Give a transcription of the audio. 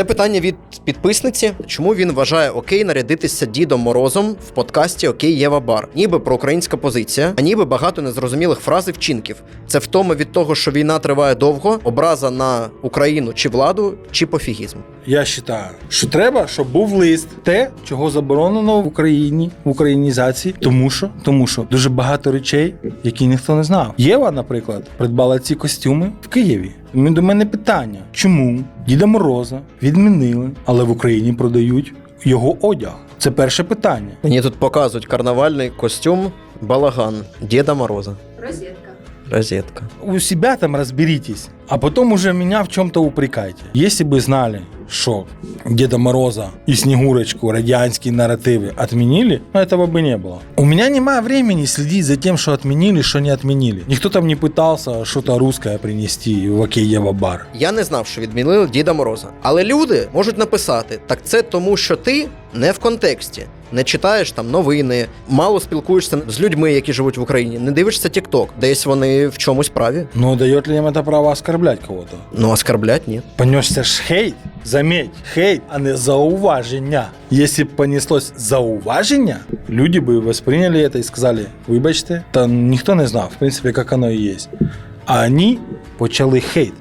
Це питання від підписниці. Чому він вважає окей нарядитися Дідом Морозом в подкасті Окей Єва Бар? Ніби проукраїнська позиція, а ніби багато незрозумілих фраз і вчинків. Це втома від того, що війна триває довго, образа на Україну чи владу, чи пофігізм. Я вважаю, що треба, щоб був лист, те, чого заборонено в Україні, в українізації, тому що, тому що дуже багато речей, які ніхто не знав. Єва, наприклад, придбала ці костюми в Києві. Тому до мене питання: чому Діда Мороза відмінили, але в Україні продають його одяг? Це перше питання. Мені тут показують карнавальний костюм Балаган Діда Мороза. Розетка. Розетка. у себя там разберитесь, а потом уже меня в чем-то упрекайте. Если бы знали, что Деда Мороза и Снегурочку радианские нарративы отменили, ну, этого бы не было. У меня нема времени следить за тем, что отменили, что не отменили. Никто там не пытался что-то русское принести в Океева бар. Я не знав, що відмінили Діда Мороза. Але люди можуть написати: так це тому, що ти не в контексті. Не читаєш там новини, мало спілкуєшся з людьми, які живуть в Україні, не дивишся TikTok, десь вони в чомусь праві. Но дает ли им это право оскорблять кого-то? Ну, оскорблять ні. Понесся ж хейт. Заметь, хейт, а не зауваження. Если б понеслось зауваження, люди бы восприняли это и сказали, вибачте, та ніхто не знав, в принципі, як оно і є. А вони почали хейт.